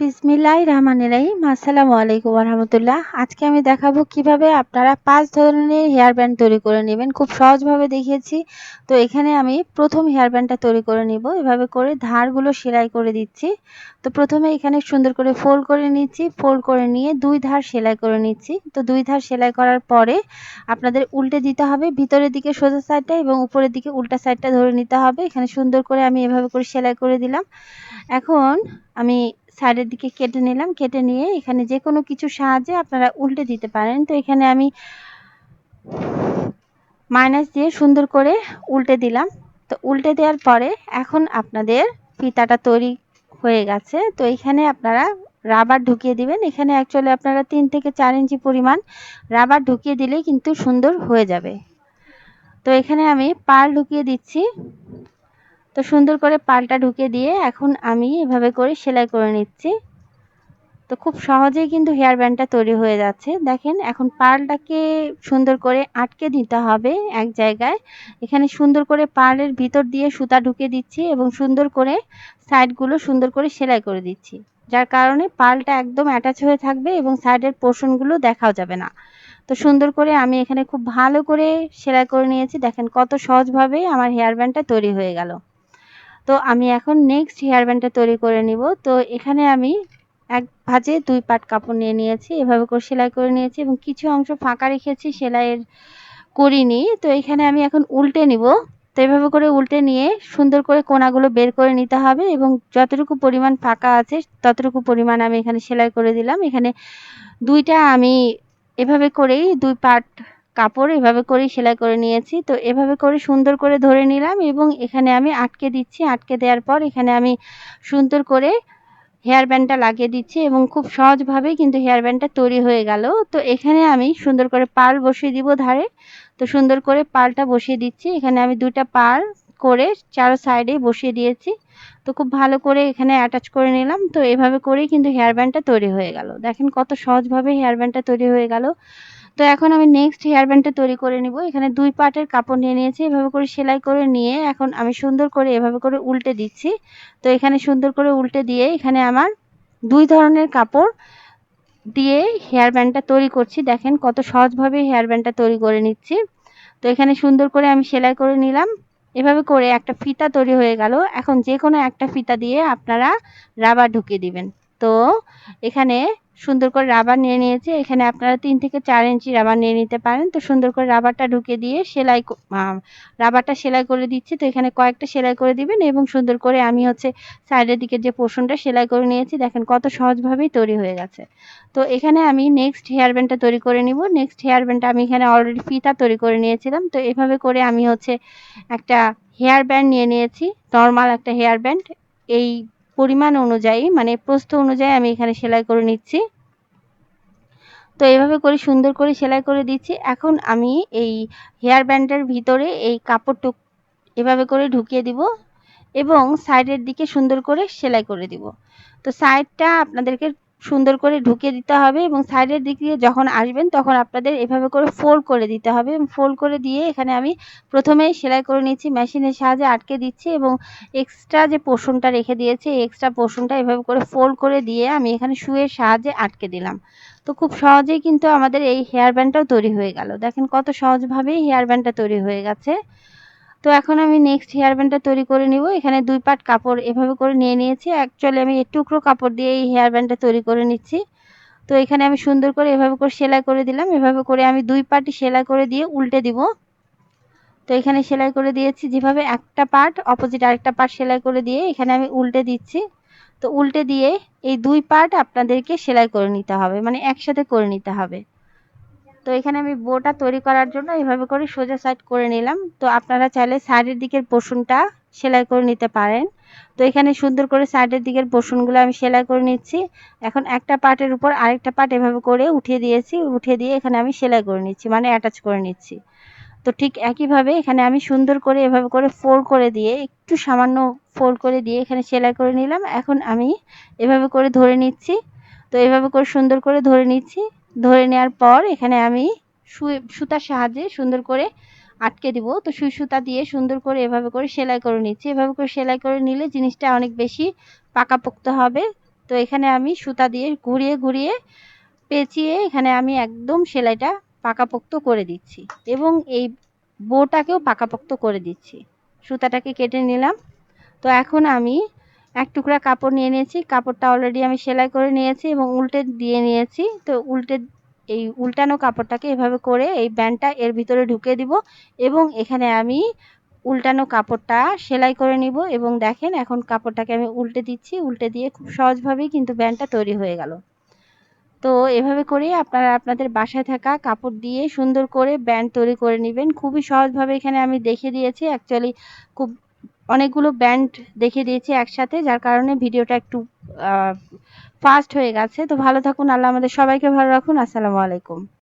বিসমিল্লাহ রহমানির রাহিম। আসসালামু আলাইকুম রহমতুল্লাহ আজকে আমি দেখাবো কীভাবে আপনারা পাঁচ ধরনের হেয়ার ব্যান্ড তৈরি করে নেবেন। খুব সহজভাবে দেখিয়েছি। তো এখানে আমি প্রথম হেয়ার ব্যান্ডটা তৈরি করে নিব। এভাবে করে ধারগুলো সেলাই করে দিচ্ছি। তো প্রথমে এখানে সুন্দর করে ফোল্ড করে নিচ্ছি। ফোল্ড করে নিয়ে দুই ধার সেলাই করে নিচ্ছি। তো দুই ধার সেলাই করার পরে আপনাদের উল্টে দিতে হবে। ভিতরের দিকে সোজা সাইডটা এবং উপরের দিকে উল্টা সাইডটা ধরে নিতে হবে। এখানে সুন্দর করে আমি এভাবে করে সেলাই করে দিলাম। এখন আমি সাইডের দিকে কেটে নিলাম, কেটে নিয়ে এখানে যে কোনো কিছু সাহায্যে আপনারা উল্টে দিতে পারেন। তো এখানে আমি মাইনাস দিয়ে সুন্দর করে উল্টে দিলাম। তো উল্টে দেওয়ার পরে এখন আপনাদের ফিতাটা তৈরি হয়ে গেছে। তো এখানে আপনারা রাবার ঢুকিয়ে দিবেন। এখানে অ্যাকচুয়ালি আপনারা তিন থেকে চার ইঞ্চি পরিমাণ রাবার ঢুকিয়ে দিলেই কিন্তু সুন্দর হয়ে যাবে। তো এখানে আমি পাল ঢুকিয়ে দিচ্ছি। তো সুন্দর করে পালটা ঢুকে দিয়ে এখন আমি এভাবে করে সেলাই করে নিচ্ছি। তো খুব সহজেই কিন্তু হেয়ার ব্যান্ডটা তৈরি হয়ে যাচ্ছে। দেখেন, এখন পালটাকে সুন্দর করে আটকে দিতে হবে এক জায়গায়। এখানে সুন্দর করে পালের ভিতর দিয়ে সুতা ঢুকে দিচ্ছি এবং সুন্দর করে সাইডগুলো সুন্দর করে সেলাই করে দিচ্ছি। যার কারণে পালটা একদম অ্যাটাচ হয়ে থাকবে এবং সাইডের পোর্শনগুলো দেখাও যাবে না। তো সুন্দর করে আমি এখানে খুব ভালো করে সেলাই করে নিয়েছি। দেখেন কত সহজভাবেই আমার হেয়ার ব্যান্ডটা তৈরি হয়ে গেল। তো আমি এখন নেক্সট হেয়ার ব্যান্ডটা তৈরি করে নিব। তো এখানে আমি এক ভাজে দুই পাট কাপড় নিয়ে নিয়েছি, এভাবে করে সেলাই করে নিয়েছি এবং কিছু অংশ ফাঁকা রেখেছি, সেলাইয়ের করিনি। তো এখানে আমি এখন উল্টে নিব। তো এভাবে করে উল্টে নিয়ে সুন্দর করে কোনাগুলো বের করে নিতে হবে এবং যতটুকু পরিমাণ ফাঁকা আছে, ততটুকু পরিমাণ আমি এখানে সেলাই করে দিলাম। এখানে দুইটা আমি এভাবে করেই দুই পাট কাপড় এভাবে করেই সেলাই করে নিয়েছি। তো এভাবে করে সুন্দর করে ধরে নিলাম এবং এখানে আমি আটকে দিচ্ছি। আটকে দেওয়ার পর এখানে আমি সুন্দর করে হেয়ার ব্যান্ডটা লাগিয়ে দিচ্ছি এবং খুব সহজভাবেই কিন্তু হেয়ার ব্যান্ডটা তৈরি হয়ে গেল। তো এখানে আমি সুন্দর করে পাল বসিয়ে দিব ধারে। তো সুন্দর করে পালটা বসিয়ে দিচ্ছি। এখানে আমি দুটা পাল করে চারো সাইডে বসিয়ে দিয়েছি। তো খুব ভালো করে এখানে অ্যাটাচ করে নিলাম। তো এভাবে করেই কিন্তু হেয়ার ব্যান্ডটা তৈরি হয়ে গেল। দেখেন কত সহজভাবে হেয়ার ব্যান্ডটা তৈরি হয়ে গেল। তো এখন আমি নেক্সট হেয়ার ব্যান্ডটা তৈরি করে নিব। এখানে দুই পার্টের কাপড় নিয়ে নিয়েছি, এভাবে করে সেলাই করে নিয়ে এখন আমি সুন্দর করে এভাবে করে উল্টে দিচ্ছি। তো এখানে সুন্দর করে উল্টে দিয়ে এখানে আমার দুই ধরনের কাপড় দিয়ে হেয়ার ব্যান্ডটা তৈরি করছি। দেখেন কত সহজভাবে হেয়ার ব্যান্ডটা তৈরি করে নিচ্ছি। তো এখানে সুন্দর করে আমি সেলাই করে নিলাম। এভাবে করে একটা ফিতা তৈরি হয়ে গেল। এখন যে কোনো একটা ফিতা দিয়ে আপনারা রাবার ঢুকিয়ে দিবেন। তো এখানে সুন্দর করে রাবার নিয়ে নিয়েছি। এখানে আপনারা তিন থেকে চার ইঞ্চি রাবার নিয়ে নিতে পারেন। তো সুন্দর করে রাবারটা ঢুকে দিয়ে সেলাই রাবারটা সেলাই করে দিচ্ছি। তো এখানে কয়েকটা সেলাই করে দিবেন এবং সুন্দর করে আমি হচ্ছে সাইডের দিকে যে পোর্শনটা সেলাই করে নিয়েছি, দেখেন কত সহজভাবেই তৈরি হয়ে গেছে। তো এখানে আমি নেক্সট হেয়ার ব্যান্ডটা তৈরি করে নিব। নেক্সট হেয়ার ব্যান্ডটা আমি এখানে অলরেডি ফিতা তৈরি করে নিয়েছিলাম। তো এভাবে করে আমি হচ্ছে একটা হেয়ার ব্যান্ড নিয়ে নিয়েছি। নর্মাল একটা হেয়ার ব্যান্ড এই পরিমাণ অনুযায়ী মানে প্রস্থ অনুযায়ী আমি এখানে সেলাই করে নিচ্ছি। তো এইভাবে করে সুন্দর করে সেলাই করে দিচ্ছি। এখন আমি এই হেয়ার ব্যান্ডের ভিতরে এই কাপড়টু এভাবে করে ঢুকিয়ে দিব এবং সাইডের দিকে সুন্দর করে সেলাই করে দিব। তো সাইডটা আপনাদেরকে সুন্দর করে ঢুকিয়ে দিতে হবে এবং সাইডের দিক দিয়ে যখন আসবেন তখন আপনাদের এভাবে করে ফোল্ড করে দিতে হবে এবং ফোল্ড করে দিয়ে এখানে আমি প্রথমেই সেলাই করে নিচ্ছি মেশিনের সাহায্যে আটকে দিচ্ছি এবং এক্সট্রা যে পোর্শনটা রেখে দিয়েছি এক্সট্রা পোর্শনটা এভাবে করে ফোল্ড করে দিয়ে আমি এখানে শুয়ের সাহায্যে আটকে দিলাম। তো খুব সহজেই কিন্তু আমাদের এই হেয়ার ব্যান্ডটাও তৈরি হয়ে গেল। দেখেন কত সহজভাবেই হেয়ার ব্যান্ডটা তৈরি হয়ে গেছে। তো এখন আমি নেক্সট হেয়ার ব্যান্ডটা তৈরি করে নিব। এখানে দুই পাট কাপড় এভাবে করে নিয়ে নিয়েছি। অ্যাকচুয়ালি আমি এই টুকরো কাপড় দিয়ে এই হেয়ার ব্যান্ডটা তৈরি করে নিচ্ছি। তো এখানে আমি সুন্দর করে এভাবে করে সেলাই করে দিলাম। এভাবে করে আমি দুই পাটি সেলাই করে দিয়ে উল্টে দিব। তো এখানে সেলাই করে দিয়েছি যেভাবে একটা পার্ট অপোজিট আরেকটা পার্ট সেলাই করে দিয়ে এখানে আমি উল্টে দিচ্ছি। তো উল্টে দিয়ে এই দুই পার্ট আপনাদেরকে সেলাই করে নিতে হবে মানে একসাথে করে নিতে হবে। তো এখানে আমি বোটা তৈরি করার জন্য এভাবে করে সোজা সাইড করে নিলাম। তো আপনারা চাইলে সাইডের দিকের পোর্শনটা সেলাই করে নিতে পারেন। তো এখানে সুন্দর করে সাইডের দিকের পোর্শনগুলো আমি সেলাই করে নিচ্ছি। এখন একটা পার্টের উপর আরেকটা পার্ট এভাবে করে উঠিয়ে দিয়েছি, উঠিয়ে দিয়ে এখানে আমি সেলাই করে নিচ্ছি মানে অ্যাটাচ করে নিচ্ছি। তো ঠিক একইভাবে এখানে আমি সুন্দর করে এভাবে করে ফোল্ড করে দিয়ে, একটু সামান্য ফোল্ড করে দিয়ে এখানে সেলাই করে নিলাম। এখন আমি এভাবে করে ধরে নিচ্ছি। তো এভাবে করে সুন্দর করে ধরে নিচ্ছি। ধরে নেওয়ার পর এখানে আমি সুতার সাহায্যে সুন্দর করে আটকে দিব। তো সুই সুতা দিয়ে সুন্দর করে এভাবে করে সেলাই করে নিচ্ছি। এভাবে করে সেলাই করে নিলে জিনিসটা অনেক বেশি পাকাপোক্ত হবে। তো এখানে আমি সুতা দিয়ে ঘুরিয়ে ঘুরিয়ে পেঁচিয়ে এখানে আমি একদম সেলাইটা পাকাপোক্ত করে দিচ্ছি এবং এই বোটাকেও পাকাপোক্ত করে দিচ্ছি। সুতাটাকে কেটে নিলাম। তো এখন আমি এক টুকরা কাপড় নিয়ে নিয়েছি। কাপড়টা অলরেডি আমি সেলাই করে নিয়েছি এবং উল্টে দিয়ে নিয়েছি। তো উল্টে, এই উল্টানো কাপড়টাকে এভাবে করে এই ব্যান্ডটা এর ভিতরে ঢুকে দিব এবং এখানে আমি উল্টানো কাপড়টা সেলাই করে নিব এবং দেখেন এখন কাপড়টাকে আমি উল্টে দিচ্ছি। উল্টে দিয়ে খুব সহজভাবেই কিন্তু ব্যান্ডটা তৈরি হয়ে গেল। তো এভাবে করে আপনারা আপনাদের বাসায় থাকা কাপড় দিয়ে সুন্দর করে ব্যান্ড তৈরি করে নেবেন। খুবই সহজভাবে এখানে আমি দেখিয়ে দিয়েছি। অ্যাকচুয়ালি খুব অনেকগুলো ব্যান্ড দেখিয়ে দিয়েছি একসাথে, যার কারণে ভিডিওটা একটু ফাস্ট হয়ে গেছে। তো ভালো থাকুন, আল্লাহ আমাদের সবাইকে ভালো রাখুন। আসসালামু আলাইকুম।